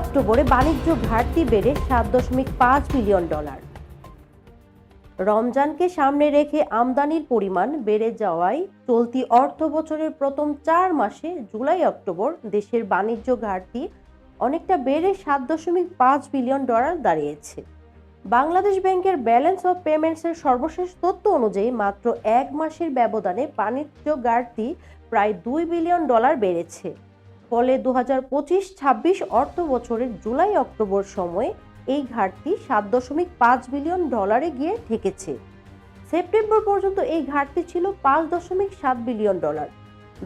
অক্টোবরে বাণিজ্য ঘাটতি বেড়ে সাত দশমিক পাঁচ বিলিয়ন ডলার। রমজানকে সামনে রেখে আমদানির পরিমাণ বেড়ে যাওয়ায় চলতি অর্থ বছরের প্রথম চার মাসে জুলাই অক্টোবর দেশের বাণিজ্য ঘাটতি অনেকটা বেড়ে সাত দশমিক পাঁচ বিলিয়ন ডলার দাঁড়িয়েছে। বাংলাদেশ ব্যাংকের ব্যালেন্স অফ পেমেন্টসের সর্বশেষ তথ্য অনুযায়ী মাত্র এক মাসের ব্যবধানে বাণিজ্য ঘাটতি প্রায় দুই বিলিয়ন ডলার বেড়েছে। ফলে দু হাজার পঁচিশ ছাব্বিশ অর্থ বছরের জুলাই অক্টোবর সময়ে এই ঘাটতি সাত দশমিক পাঁচ বিলিয়ন ডলারে গিয়ে ঠেকেছে। সেপ্টেম্বর পর্যন্ত এই ঘাটতি ছিল পাঁচ দশমিক সাত বিলিয়ন ডলার।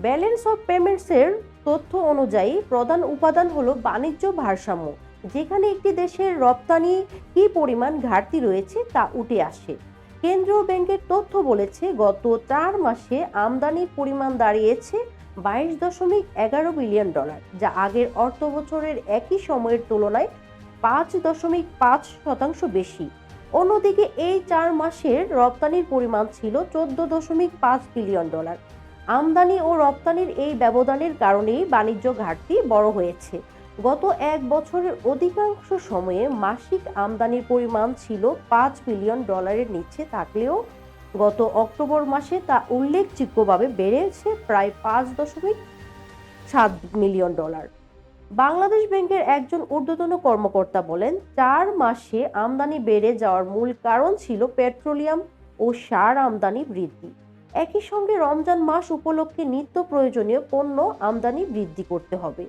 ব্যালেন্স অফ পেমেন্টসের তথ্য অনুযায়ী প্রধান উপাদান হলো বাণিজ্য ভারসাম্য, যেখানে একটি দেশের রপ্তানি কি পরিমাণ ঘাটতি রয়েছে তা উঠে আসে। কেন্দ্রীয় ব্যাংকের তথ্য বলেছে, গত চার মাসে আমদানির পরিমাণ দাঁড়িয়েছে বাইশ দশমিক এগারো বিলিয়ন ডলার, যা আগের অর্থ বছরের একই সময়ের তুলনায় পাঁচ দশমিক পাঁচ শতাংশ বেশি। অন্যদিকে এই চার মাসের রপ্তানির পরিমাণ ছিল চোদ্দ দশমিক পাঁচ বিলিয়ন ডলার। আমদানি ও রপ্তানির এই ব্যবধানের কারণেই বাণিজ্য ঘাটতি বড় হয়েছে। গত এক বছরের অধিকাংশ সময়ে মাসিক আমদানির পরিমাণ ছিল পাঁচ বিলিয়ন ডলারের নিচে থাকলেও গত অক্টোবর মাসে তা উল্লেখযোগ্যভাবে বেড়েছে প্রায় পাঁচ দশমিক সাত মিলিয়ন ডলার। বাংলাদেশ ব্যাংকের একজন ঊর্ধ্বতন কর্মকর্তা বলেন, চার মাসে আমদানি বেড়ে যাওয়ার মূল কারণ ছিল পেট্রোলিয়াম ও সার আমদানি বৃদ্ধি। একই সঙ্গে রমজান মাস উপলক্ষে নিত্য প্রয়োজনীয় পণ্য আমদানি বৃদ্ধি করতে হবে।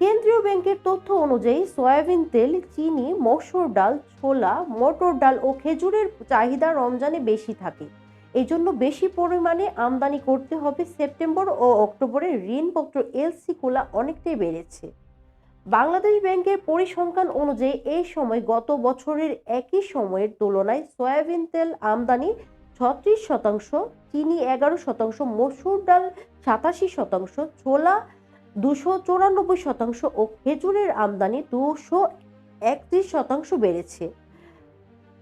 কেন্দ্রীয় ব্যাংকের তথ্য অনুযায়ী সয়াবিন তেল, চিনি, মসুর ডাল, ছোলা, মটর ডাল ও খেজুরের চাহিদা রমজানে বেশি থাকে। এই জন্য বেশি পরিমাণে আমদানি করতে হবে সেপ্টেম্বর ও অক্টোবরে। ঋণপত্র, এলসি কোলা অনেকটাই বেড়েছে। বাংলাদেশ ব্যাংকের পরিসংখ্যান অনুযায়ী এই সময় গত বছরের একই সময়ের তুলনায় সয়াবিন তেল আমদানি ছত্রিশ শতাংশ, চিনি এগারো শতাংশ, মসুর ডাল সাতাশি শতাংশ, ছোলা দুশো চুরানব্বই শতাংশ ও খেজুরের আমদানি দুশো একত্রিশ শতাংশ বেড়েছে।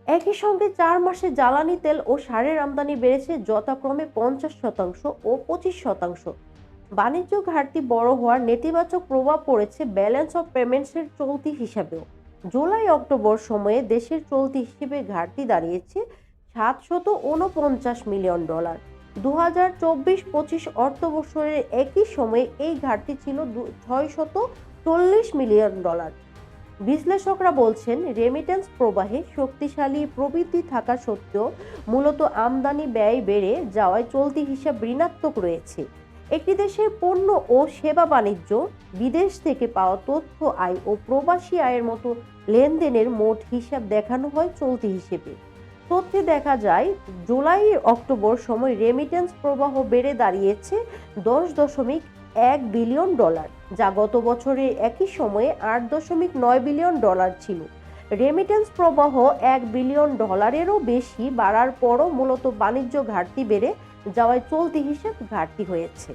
একই সঙ্গে চার মাসে জ্বালানি তেল ও সারের আমদানি বেড়েছে, যথাক্রমে পঞ্চাশ শতাংশ ও পঁচিশ শতাংশ। বাণিজ্য ঘাটতি বড় হওয়ার নেতিবাচক প্রভাব পড়েছে ব্যালেন্স অফ পেমেন্টসের চলতি হিসাবেও। জুলাই, অক্টোবর সময়ে দেশের চলতি হিসেবে ঘাটতি দাঁড়িয়েছে সাতশত উনপঞ্চাশ মিলিয়ন ডলার। দু হাজার চব্বিশ পঁচিশ অর্থ একই সময়ে এই ঘাটতি ছিল ছয়শত চল্লিশ মিলিয়ন ডলার। বিশ্লেষকরা বলছেন রেমিটেন্স প্রবাহে শক্তিশালী প্রবৃদ্ধি থাকা সত্ত্বেও মূলত আমদানি ব্যয় বেড়ে যাওয়ায় চলতি হিসাব ঋণাত্মক রয়েছে। একটি দেশের পণ্য ও সেবা বাণিজ্য, বিদেশ থেকে পাওয়া তথ্য আয় ও প্রবাসী আয়ের মতো লেনদেনের মোট হিসাব দেখানো হয় চলতি হিসেবে। তথ্যে দেখা যায়, জুলাই, অক্টোবর সময় রেমিটেন্স প্রবাহ বেড়ে দাঁড়িয়েছে দশ দশমিক এক বিলিয়ন ডলার, যা গত বছরের একই সময়ে আট দশমিক নয় বিলিয়ন ডলার ছিল। রেমিটেন্স প্রবাহ এক বিলিয়ন ডলারেরও বেশি বাড়ার পরও মূলত বাণিজ্য ঘাটতি বেড়ে যাওয়ায় চলতি হিসেব ঘাটতি হয়েছে।